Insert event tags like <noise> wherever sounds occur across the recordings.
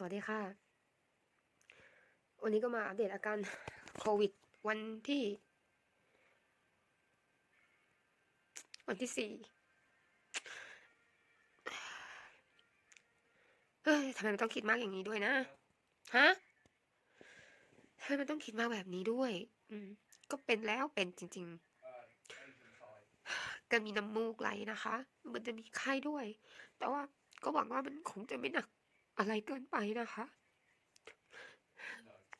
สวัสดีค่ะ วันนี้ก็มาอัปเดตอาการโควิด วันที่ วันที่สี่เฮ้ยทำไมมันต้องคิดมากอย่างนี้ด้วยนะ ฮะทำไมมันต้องคิดมากแบบนี้ด้วย อืม ก็เป็นแล้วเป็นจริง ๆ ก็มีน้ำมูกไหลนะคะ มันจะมีไข้ด้วย แต่ว่าก็หวังว่ามันคงจะไม่หนัก อะไรเกินไปนะคะ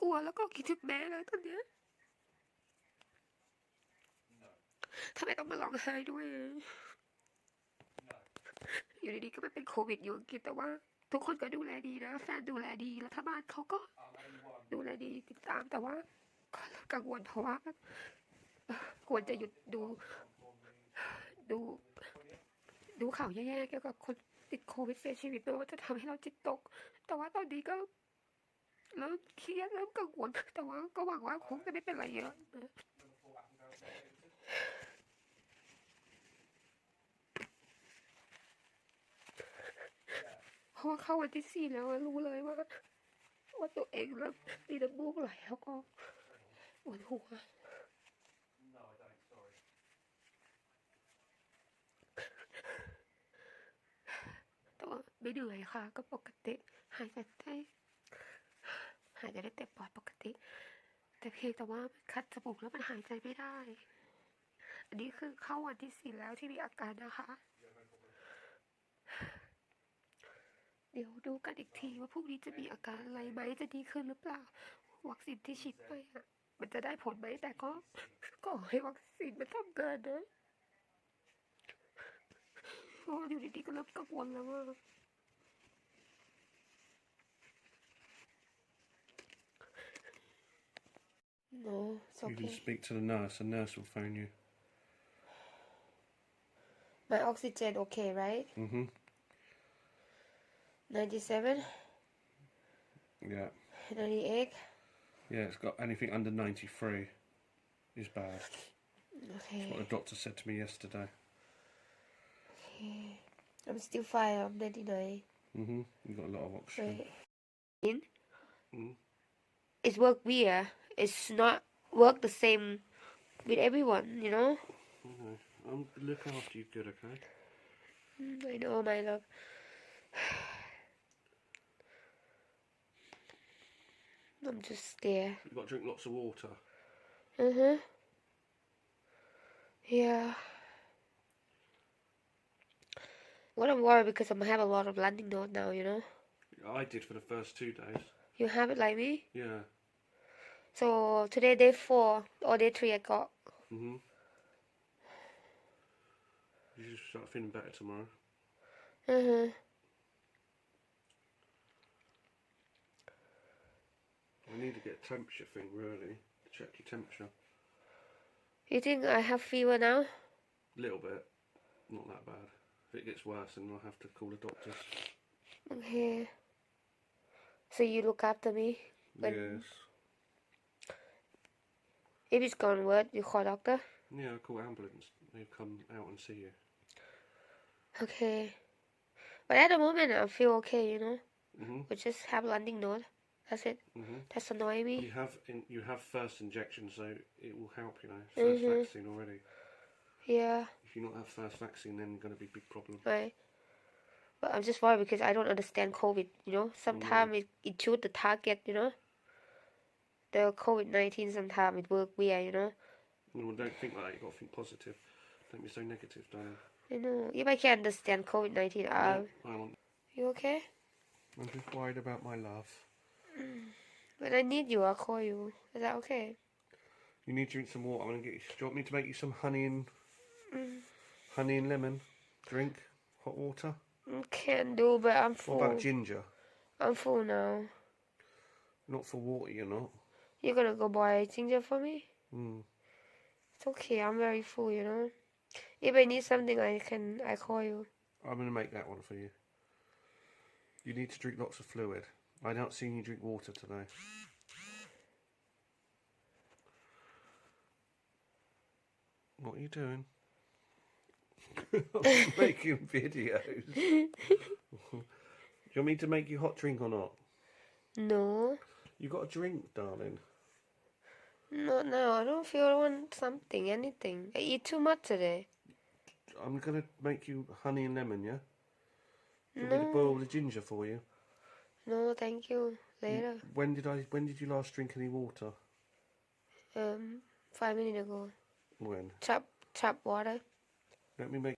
กลัวแล้วก็คิดถึงแม่เลยตอนเนี้ยทำไมต้องมาร้องไห้ด้วย อยู่ดีๆก็ไม่เป็นโควิดอยู่อังกฤษแต่ว่า ทุกคนก็ดูแลดีนะแฟนดูแลดีรัฐบาลเขาก็ดูแลดีติดตามแต่ว่ากังวลเพราะว่าควรจะหยุดดู ดู ดูข่าวแย่ๆเกี่ยวกับคน ติดโควิดเสียชีวิตไม่ว่าจะทำให้เราจิตตก แต่ว่าตอนนี้ก็เริ่มเครียดเริ่มกังวลแต่ว่าก็หวังว่าคงจะไม่เป็นอะไรเยอะนะเพราะว่าเข้าวันที่สี่แล้วรู้เลยว่าว่าตัวเองเริ่มมีน้ำมูกไหลแล้วก็ปวดหัว แต่ว่า ไม่เหนื่อยค่ะ ก็ปกติ หายใจได้หายใจได้เต็มปอดปกติ แต่เพียงแต่ว่ามันคัดจมูกแล้วมันหายใจไม่ได้ อันนี้คือเข้าวันที่สี่แล้วที่มีอาการนะคะ เดี๋ยวดูกันอีกทีว่าพรุ่งนี้จะมีอาการอะไรไหมจะดีขึ้นหรือเปล่า วัคซีนที่ฉีดไปอะมันจะได้ผลไหมแต่ก็ก็ขอให้วัคซีนมันทำงานนะเพราะอยู่ดีๆก็เริ่มกังวลแล้วว่า No, it's You can speak to the nurse, the nurse will phone you. My oxygen okay, right? Mm-hmm. 97, Yeah. 98. Yeah, it's got anything under 93 is bad. Okay. That's what the doctor said to me yesterday. okay. I'm still fine. I'm 99. hmm You've got a lot of oxygen. Wait. In? Mm. It's work weird. It's not work the same with everyone, you know? Okay. Um, look after you good, okay? Mm, I know, my love. <sighs> I'm just scared. You've got to drink lots of water. Uh huh. Yeah. What I'm worried because I'm have a lot of landing note now, you know. I did for the first two days. You have it like me. Yeah. So today day four or day three I got. hmm You should start feeling better tomorrow. Huh. I need to get a temperature thing, really. To check your temperature. You think I have fever now? A little bit. Not that bad. If it gets worse, then I'll have to call the doctors. Okay. So you look after me. Yes. If it's gone worse, you call doctor. Yeah, I'll call ambulance. They come out and see you. Okay. But at the moment I feel okay, you know. hmm We just have landing note. That's it. hmm That's annoying me. You have in, you have first injection, so it will help. You know, first Mhm. vaccine already. Yeah. If you not have first vaccine, then going to be big problem. Right. But I'm just worried because I don't understand COVID, you know. Sometimes it, it shoot the target, you know. The COVID 19 sometimes it work weird, you know. Well, don't think like that. You got to think positive. Don't be so negative, darling. I know. If I can understand COVID 19, uh, No, I want. you okay? I'm just worried about my love. When I need you, I'll call you. Is that okay? You need to drink some water. I'm gonna get you. Do you want me to make you some honey and Mm. honey and lemon drink? Hot water. Mm, Can do, but I'm full. What about ginger? I'm full now. Not for water, you're not. You're gonna go buy ginger for me? Mm. It's okay. I'm very full, you know. If I need something, I can. I call you. I'm gonna make that one for you. You need to drink lots of fluid. I don't see you drink water today. What are you doing? <laughs> I'm making videos. Do <laughs> you want me to make you hot drink or not? No, You got a drink, darling. Not now. I don't feel I want something, anything. I eat too much today. I'm gonna make you honey and lemon, yeah? Do you want me to No, boil the ginger for you? no, thank you. Later. When did I? When did you last drink any water? Um, five minutes ago. When? Tap, tap water. Let me make